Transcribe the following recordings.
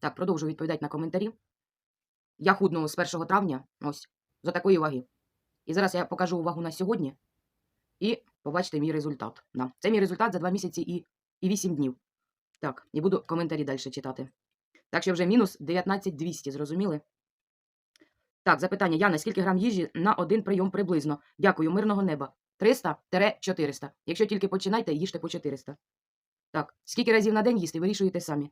Так, продовжую відповідати на коментарі. Я худну з 1 травня, ось, за такої ваги. І зараз я покажу вагу на сьогодні і побачите мій результат. Да. Це мій результат за 2 місяці і, і 8 днів. Так, і буду коментарі далі читати. Так що вже мінус 19200, зрозуміли? Так, запитання. Яна, скільки грам їжі на один прийом приблизно? Дякую, мирного неба. 300-400. Якщо тільки починайте, їжте по 400. Так, скільки разів на день їсти, вирішуєте самі.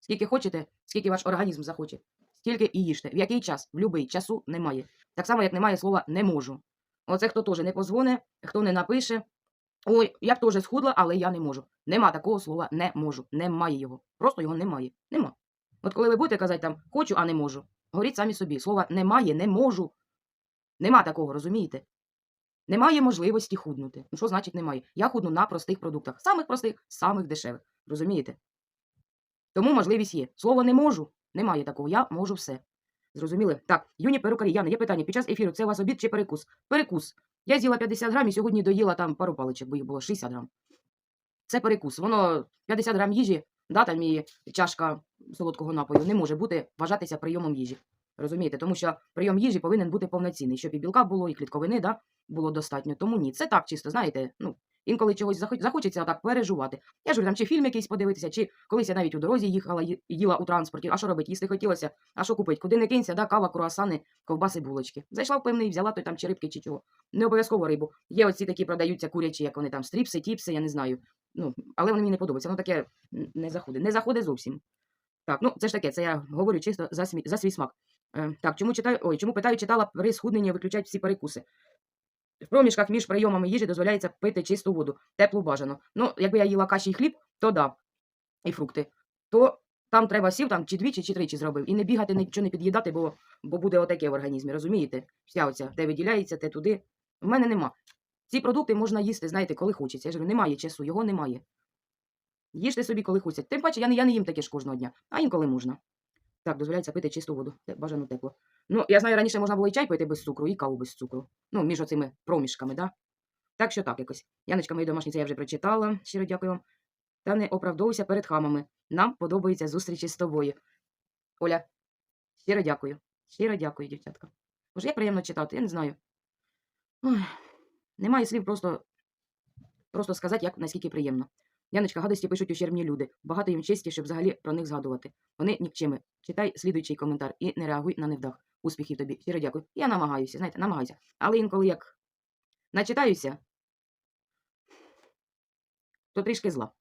Скільки хочете, скільки ваш організм захоче, стільки і їжте. В який час? В будь-який часу немає. Так само, як немає слова не можу. Оце хто теж не позвоне, хто не напише. Ой, я б теж схудла, але я не можу. Нема такого слова не можу. Немає його. Просто його немає. Нема. От коли ви будете казати там хочу, а не можу, говоріть самі собі. Слова немає, не можу. Нема такого, розумієте? Немає можливості худнути. Ну що значить немає? Я худну на простих продуктах. Самих простих, самих дешевих. Розумієте? Тому можливість є. Слово не можу. Немає такого. Я можу все. Зрозуміли? Так, юні перукарі, Яна, є питання. Під час ефіру це у вас обід чи перекус? Перекус. Я з'їла 50 грам і сьогодні доїла там пару паличок, бо їх було 60 грам. Це перекус. Воно 50 грам їжі, да, там і чашка солодкого напою не може бути вважатися прийомом їжі. Розумієте? Тому що прийом їжі повинен бути повноцінний, щоб і білка було, і клітковини да, було достатньо. Тому ні. Це так чисто, знаєте, ну, інколи чогось захоч- захочеться так пережувати. Я ж говорю, там чи фільм якийсь подивитися, чи колись я навіть у дорозі їхала, їла у транспорті. А що робити? Їсти хотілося, а що купити? Куди не кинься, да, кава, круасани, ковбаси, булочки. Зайшла в певний, взяла той там чи рибки, чи чого. Не обов'язково рибу. Є оці такі продаються курячі, як вони там, стріпси, тіпси, я не знаю. Ну, але вони мені не подобаються. Воно таке не заходить. Не заходить зовсім. Так, ну це ж таке, це я говорю чисто за, смі... за свій смак. Е, так, чому читаю, ой, чому питаю, читала при схудненні виключають всі перекуси. В проміжках між прийомами їжі дозволяється пити чисту воду, теплу бажано. Ну, якби я їла каші і хліб, то да, і фрукти, то там треба сів там чи двічі, чи тричі зробив. І не бігати, нічого не під'їдати, бо, бо буде отаке в організмі, розумієте? Вся оця, де виділяється, те туди. В мене нема. Ці продукти можна їсти, знаєте, коли хочеться. Я ж говорю, немає часу, його немає. Їжте собі, коли хочеться. Тим паче, я не, я не їм таке ж кожного дня, а інколи можна. Так, дозволяється пити чисту воду, бажано тепло. Ну, я знаю, раніше можна було і чай пити без цукру, і каву без цукру. Ну, між оцими проміжками, да? Так що так якось. Яночка, мої домашні, це я вже прочитала. Щиро дякую вам. Та не оправдовуйся перед хамами. Нам подобаються зустрічі з тобою. Оля, щиро дякую. Щиро дякую, дівчатка. Боже, як приємно читати, я не знаю. Ой, немає слів просто, просто сказати, як наскільки приємно. Яночка, гадості пишуть ущербні люди. Багато їм честі, щоб взагалі про них згадувати. Вони нікчеми. Читай слідуючий коментар і не реагуй на невдах. Успіхів тобі. Щиро дякую. Я намагаюся, знаєте, намагаюся. Але інколи як начитаюся, то трішки зла.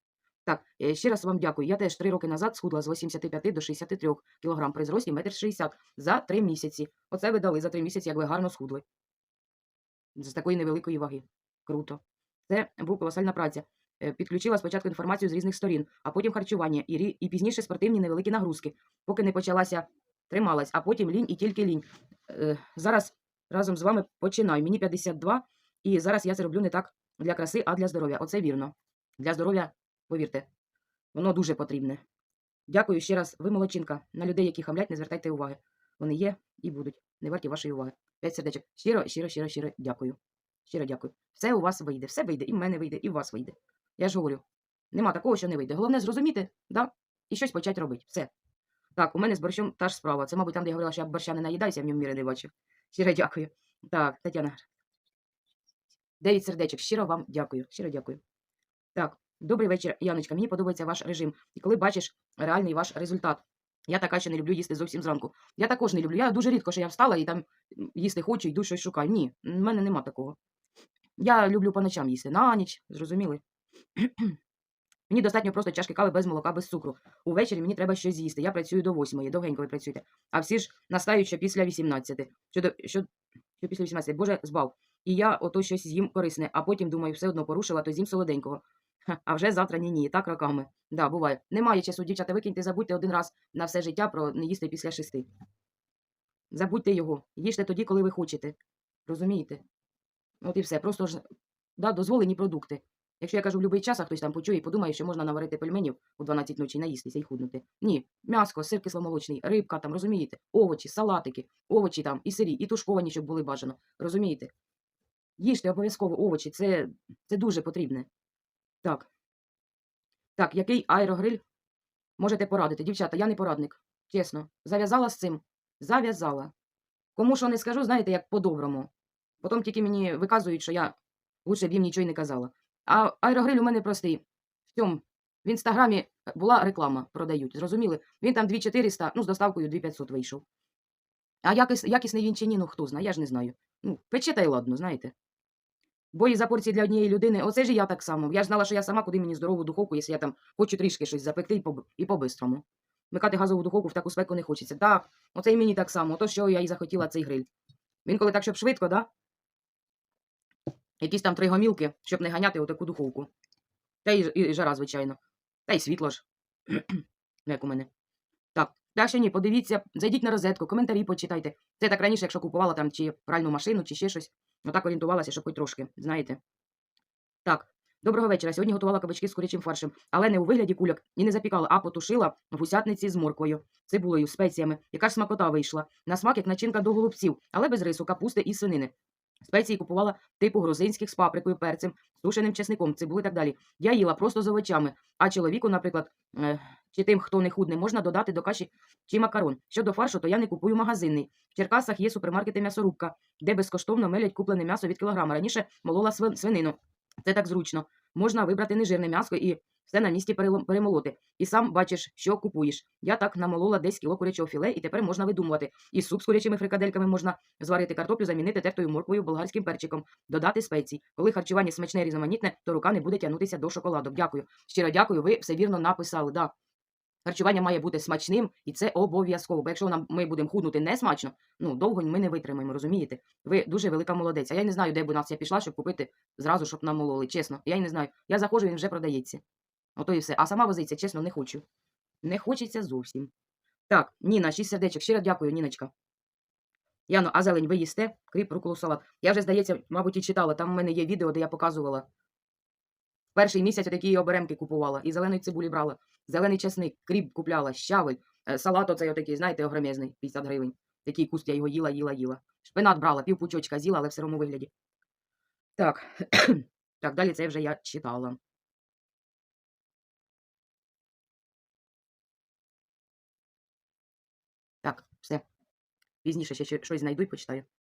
Так, е, ще раз вам дякую. Я теж три роки назад схудла з 85 до 63 кг при зрості 1,60 м за три місяці. Оце ви дали за три місяці, як ви гарно схудли. З такої невеликої ваги. Круто. Це була колосальна праця. Е, Підключила спочатку інформацію з різних сторін, а потім харчування і, і пізніше спортивні невеликі нагрузки, поки не почалася, трималась, а потім лінь і тільки лінь. Е, Зараз разом з вами починаю. Мені 52, і зараз я це роблю не так для краси, а для здоров'я. Оце вірно. Для здоров'я, повірте, воно дуже потрібне. Дякую ще раз. Ви молодчинка. На людей, які хамлять, не звертайте уваги. Вони є і будуть. Не варті вашої уваги. П'ять сердечок. Щиро, щиро, щиро, щиро дякую. Щиро дякую. Все у вас вийде, все вийде, і в мене вийде, і в вас вийде. Я ж говорю, нема такого, що не вийде. Головне зрозуміти, да? і щось почати робити. Все. Так, у мене з борщом та ж справа. Це, мабуть, там, де я говорила, що я борща не наїдаюся, я в ньому міри не бачу. Щиро дякую. Так, Тетяна. Дев'ять сердечок. Щиро вам дякую. Щиро дякую. Так, добрий вечір, Яночка. Мені подобається ваш режим. І коли бачиш реальний ваш результат. Я така, що не люблю їсти зовсім зранку. Я також не люблю. Я дуже рідко, що я встала і там їсти хочу, йду щось шукаю. Ні, в мене нема такого. Я люблю по ночам їсти. На ніч, зрозуміли? Мені достатньо просто чашки кави без молока, без цукру. Увечері мені треба щось з'їсти. Я працюю до восьмої, довгенько ви працюєте. А всі ж настають, що після 18. Що, що, що після 18. Боже, збав. І я ото щось з'їм корисне, а потім думаю, все одно порушила, то з'їм солоденького. А вже завтра ні, ні, так роками. Да, буває. Немає часу, дівчата, викиньте, забудьте один раз на все життя про не їсти після шести. Забудьте його. Їжте тоді, коли ви хочете. Розумієте? От і все. Просто ж да, дозволені продукти. Якщо я кажу в будь-який час, а хтось там почує і подумає, що можна наварити пельменів у 12 ночі, наїстися і худнути. Ні, м'яско, сир кисломолочний, рибка, там, розумієте, овочі, салатики, овочі там, і сирі, і тушковані, щоб були бажано. Розумієте? Їжте обов'язково овочі, це, це дуже потрібне. Так. Так, який аерогриль можете порадити? Дівчата, я не порадник. Чесно, зав'язала з цим. Зав'язала. Кому що не скажу, знаєте, як по-доброму. Потім тільки мені виказують, що я лучше б їм нічого й не казала. А аерогриль у мене простий. В цьому в інстаграмі була реклама, продають. Зрозуміли? Він там 2400, ну, з доставкою 2500 вийшов. А якіс, якісний він чи ні, ну хто знає, я ж не знаю. Ну, пече та й ладно, знаєте. Бої за порції для однієї людини, оце ж я так само. Я ж знала, що я сама, куди мені здорову духовку, якщо я там хочу трішки щось запекти і по, і по-бистрому. Вмикати газову духовку в таку спеку не хочеться. Так, оце і мені так само, то що я і захотіла цей гриль. Він коли так, щоб швидко, да? Якісь там три гомілки, щоб не ганяти отаку духовку. Та й, і, жара, звичайно. Та й світло ж. Як у мене. Так, так що ні, подивіться, зайдіть на розетку, коментарі почитайте. Це так раніше, якщо купувала там чи пральну машину, чи ще щось. Отак орієнтувалася, щоб хоч трошки, знаєте. Так, доброго вечора. Сьогодні готувала кабачки з курячим фаршем, але не у вигляді кульок і не запікала, а потушила в гусятниці з морквою, цибулею, спеціями. Яка ж смакота вийшла. На смак як начинка до голубців, але без рису, капусти і свинини. Спеції купувала типу грузинських з паприкою, перцем, сушеним чесником, цибули і так далі. Я їла просто з овочами, а чоловіку, наприклад, е, чи тим, хто не худний, можна додати до каші чи макарон. Щодо фаршу, то я не купую магазинний. В Черкасах є супермаркети м'ясорубка, де безкоштовно милять куплене м'ясо від кілограма. Раніше молола свинину. Це так зручно. Можна вибрати нежирне м'ясо і все на місці перемолоти. І сам бачиш, що купуєш. Я так намолола десь кіло курячого філе, і тепер можна видумувати. І суп з курячими фрикадельками можна зварити картоплю, замінити тертою морквою, болгарським перчиком, додати спецій. Коли харчування смачне і різноманітне, то рука не буде тягнутися до шоколадок. Дякую. Щиро дякую, ви все вірно написали. Да. Харчування має бути смачним, і це обов'язково. Бо якщо нам ми будемо худнути не смачно, ну довго ми не витримаємо, розумієте? Ви дуже велика молодець. А я не знаю, де б у нас я пішла, щоб купити зразу, щоб намололи. Чесно, я й не знаю. Я заходжу, він вже продається. Ото і все. А сама возиться, чесно, не хочу. Не хочеться зовсім. Так, Ніна, шість сердечок. Щиро дякую, Ніночка. Яно, а зелень ви їсте? Кріп, руколу, салат. Я вже, здається, мабуть, і читала. Там у мене є відео, де я показувала. Перший місяць такі оберемки купувала. І зеленої цибулі брала. Зелений чесник, кріп купляла, щавель, е, салат оцей отакий, знаєте, огромезний, 50 гривень. Такий куст я його їла, їла, їла. Шпинат брала, пів пучочка з'їла, але в сирому вигляді. Так. так, далі це вже я читала. Так, все. Пізніше ще щось знайду і почитаю.